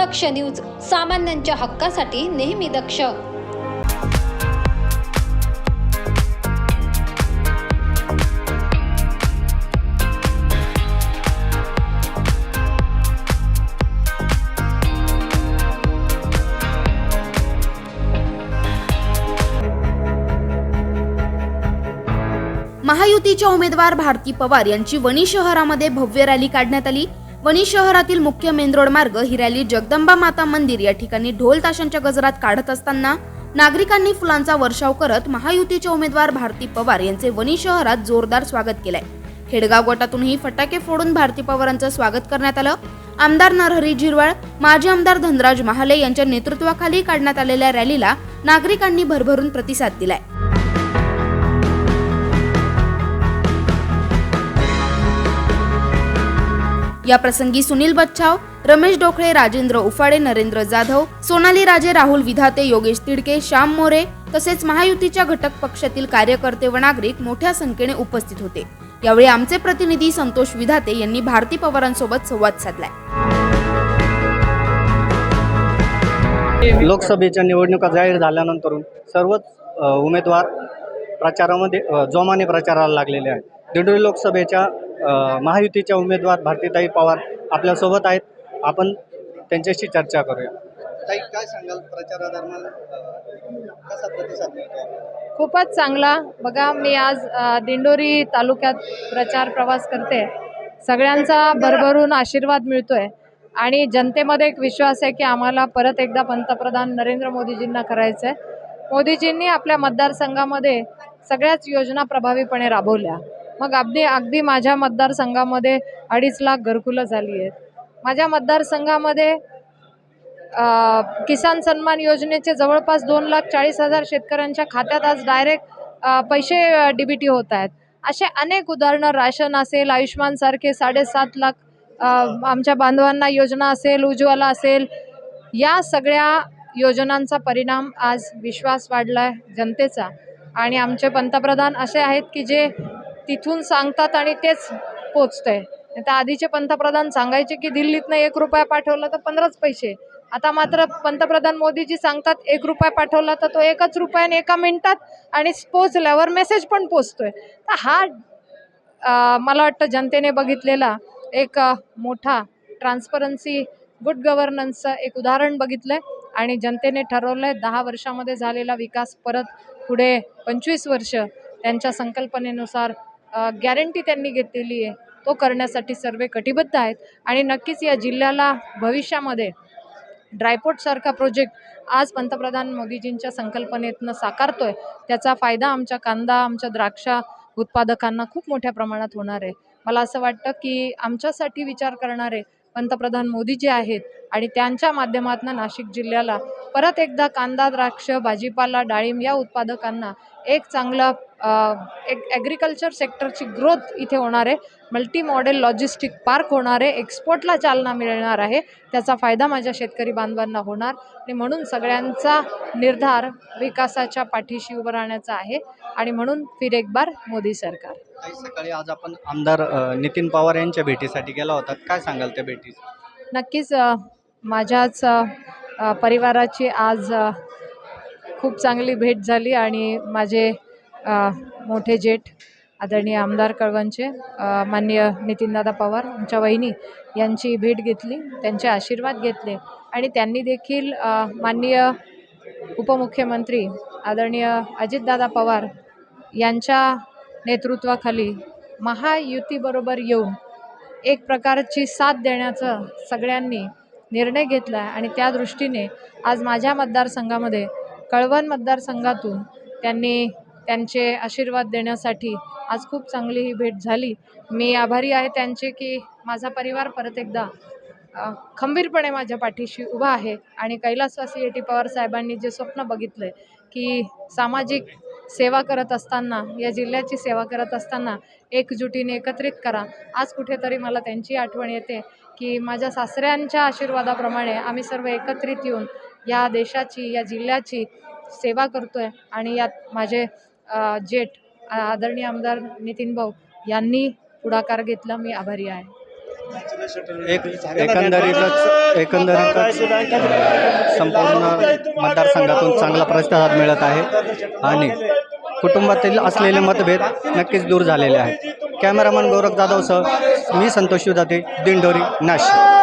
दक्ष news सामान्यांच्या हक्कासाठी नेहमी दक्ष. महायुतीच्या उमेदवार भारती पवार यांची वणी शहरामध्ये भव्य रॅली काढण्यात आली. वणी शहरातील मुख्य मेन रोड मार्ग ही रॅली जगदंबा माता मंदिर या ठिकाणी ढोल ताशांच्या गजरात काढत असताना नागरिकांनी फुलांचा वर्षाव करत महायुतीचे उमेदवार भारती पवार यांचे वणी शहरात जोरदार स्वागत केलंय. खेडगाव गटातूनही फटाके फोडून भारती पवारांचं स्वागत करण्यात आलं. आमदार नरहरी झिरवाळ माजी आमदार धनराज महाले यांच्या नेतृत्वाखाली काढण्यात आलेल्या रॅलीला नागरिकांनी भरभरून प्रतिसाद दिलाय. या प्रसंगी सुनील बच्छाव रमेश डोकळे राजेंद्र उफाडे नरेंद्र जाधव सोनाली राजे राहुल विधाते योगेश तिडके श्याम मोरे तसेच महायुतीच्या घटक पक्षातील कार्यकर्ते व नागरिक मोठ्या संख्येने उपस्थित होते. यावेळी आमचे प्रतिनिधी संतोष विधाते यांनी भारती पवारांसोबत संवाद साधलाय. लोकसभेच्या निवडणुका जाहीर झाल्यानंतर सर्वच उमेदवार प्रचारामध्ये जोमाने प्रचाराला लागलेले आहेत. दिंडोरी लोकसभेच्या महायुतीच्या उमेदवार भारतीताई पवार आपल्यासोबत आहेत. आपण त्यांच्याशी चर्चा करूया. ताई काय सांगाल प्रचारादरम्यान? कसा प्रतिसाद मिळतो खूपच चांगला. बघा मी आज दिंडोरी तालुक्यात प्रचार प्रवास करते. सगळ्यांचा भरभरून आशीर्वाद मिळतोय. आणि जनतेमध्ये एक विश्वास आहे की आम्हाला परत एकदा पंतप्रधान नरेंद्र मोदीजींना करायचं आहे मोदीजींनी आपल्या मतदारसंघामध्ये सगळ्याच योजना प्रभावीपणे राबवल्या. मग अगदी अगदी माझ्या मतदारसंघामध्ये अडीच लाख घरकुलं झाली आहेत. माझ्या मतदारसंघामध्ये किसान सन्मान योजनेचे जवळपास दोन लाख चाळीस हजार शेतकऱ्यांच्या खात्यात आज डायरेक्ट पैसे डी बी टी होत आहेत. असे अनेक उदाहरणं राशन असेल आयुष्मानसारखे साडेसात लाख आमच्या बांधवांना योजना असेल उज्ज्वला असेल या सगळ्या योजनांचा परिणाम आज विश्वास वाढला आहे जनतेचा. आणि आमचे पंतप्रधान असे आहेत की जे तिथून सांगतात आणि तेच पोचतंय. तर आधीचे पंतप्रधान सांगायचे की दिल्लीतनं एक रुपया पाठवला तर पंधराच पैसे. आता मात्र पंतप्रधान मोदीजी सांगतात एक रुपया पाठवला तर तो एकच रुपयाने एका मिनिटात आणि पोचल्यावर मेसेज पण पोचतोय. तर हा मला वाटतं जनतेने बघितलेला एक मोठा ट्रान्सपरन्सी गुड गव्हर्नन्सचं एक उदाहरण बघितलं आहे आणि जनतेने ठरवलं आहे दहा वर्षामध्ये झालेला विकास परत पुढे पंचवीस वर्ष त्यांच्या संकल्पनेनुसार गॅरंटी त्यांनी घेतलेली आहे. तो करण्यासाठी सर्व कटिबद्ध आहेत. आणि नक्कीच या जिल्ह्याला भविष्यामध्ये ड्रायपोर्टसारखा प्रोजेक्ट आज पंतप्रधान मोदीजींच्या संकल्पनेतनं साकारतोय. त्याचा फायदा आमच्या कांदा आमच्या द्राक्षा उत्पादकांना खूप मोठ्या प्रमाणात होणार आहे. मला असं वाटतं की आमच्यासाठी विचार करणारे पंतप्रधान मोदी जे आहेत. आणि त्यांच्या माध्यमातून नाशिक जिल्ह्याला परत एकदा कांदा द्राक्ष भाजीपाला डाळिंब या उत्पादकांना एक चांगलं एक ॲग्रिकल्चर सेक्टरची ग्रोथ इथे होणार आहे. मल्टी मॉडेल लॉजिस्टिक पार्क होणार आहे. एक्सपोर्टला चालना मिळणार आहे. त्याचा फायदा माझ्या शेतकरी बांधवांना होणार. आणि म्हणून सगळ्यांचा निर्धार विकासाच्या पाठीशी उभं राहण्याचा आहे. आणि म्हणून फिर एक बार मोदी सरकार. सकाळी आज आपण आमदार नितीन पवार यांच्या भेटीसाठी गेला होता. काय सांगाल त्या भेटीस? नक्कीच माझ्याच परिवाराची आज खूप चांगली भेट झाली आणि माझे मोठे जेठ आदरणीय आमदार कळवणचे मान्य माननीय नितीनदादा पवार आमच्या वहिनी यांची भेट घेतली त्यांचे आशीर्वाद घेतले आणि त्यांनी देखील माननीय उपमुख्यमंत्री आदरणीय अजितदादा पवार यांच्या नेतृत्वाखाली महायुतीबरोबर येऊन एक प्रकारची साथ देण्याचं सगळ्यांनी निर्णय घेतला आहे आणि त्या दृष्टीने आज माझ्या मतदारसंघामध्ये कळवण मतदारसंघातून त्यांनी त्यांचे आशीर्वाद देण्यासाठी आज खूप चांगली ही भेट झाली. मी आभारी आहे त्यांचे की माझा परिवार परत एकदा खंबीरपणे माझ्या पाठीशी उभा आहे आणि कैलासवासी ए टी पवार साहेबांनी जे स्वप्न बघितलं आहे की सामाजिक सेवा करत असताना या जिल्ह्याची सेवा करत असताना एकजुटीने एकत्रित करा. आज कुठेतरी मला त्यांची आठवण येते. की माझ्या सासऱ्यांच्या आशीर्वादाप्रमाणे आम्ही सर्व एकत्रित येऊन या देशाची या जिल्ह्याची सेवा करतोय आणि यात माझे जेठ आदरणीय आमदार नितीन भाऊ यांनी पुढाकार घेतला. मी आभारी आहे. एक एकंदरीतच एकंदरीतच संपूर्ण मतदारसंघातून चांगला प्रतिसाद मिळत आहे आणि कुटुंबातील असलेले मतभेद नक्कीच दूर झालेले आहेत. कॅमेरामन गौरव जाधवसह मी संतोष जाते दिंडोरी नाशिक.